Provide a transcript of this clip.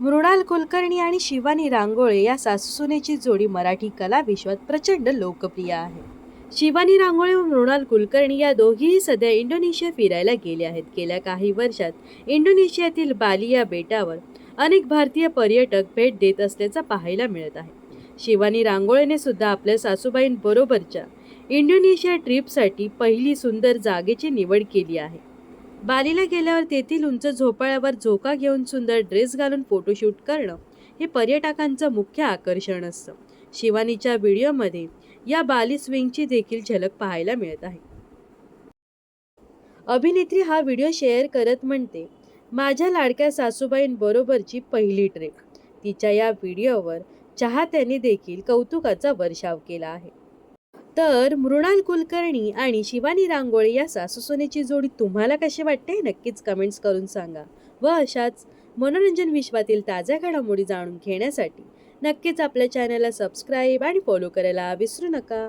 मृणाल कुलकर्णी आणि शिवानी रांगोळे या सासूसुनेची जोडी मराठी कला विश्वात प्रचंड लोकप्रिय आहे. शिवानी रांगोळे व मृणाल कुलकर्णी या दोघीही सध्या इंडोनेशिया फिरायला गेल्या आहेत. गेल्या काही वर्षात इंडोनेशियातील बाली या बेटावर अनेक भारतीय पर्यटक भेट देत असल्याचं पाहायला मिळत आहे. शिवानी रांगोळेने सुद्धा आपल्या सासूबाईंबरोबरच्या इंडोनेशिया ट्रिपसाठी पहिली सुंदर जागेची निवड केली आहे. बालीला गेल्यावर तेथील उंच झोपाळ्यावर झोका घेऊन सुंदर ड्रेस घालून फोटोशूट करणं हे पर्यटकांचं मुख्य आकर्षण असतं. शिवानीच्या व्हिडिओमध्ये या बाली स्विंगची देखील झलक पाहायला मिळत आहे. अभिनेत्री हा व्हिडिओ शेअर करत म्हणते माझ्या लाडक्या सासूबाईंबरोबरची पहिली ट्रेक. तिच्या या व्हिडिओवर चाहत्यांनी देखील कौतुकाचा वर्षाव केला आहे. तर मृणाल कुलकर्णी आणि शिवानी रांगोळी या सासूसुनेची जोडी तुम्हाला कशी वाटते नक्कीच कमेंट्स करून सांगा. व अशाच मनोरंजन विश्वातील ताज्या घडामोडी जाणून घेण्यासाठी नक्कीच आपल्या चॅनलला सबस्क्राईब आणि फॉलो करायला विसरू नका.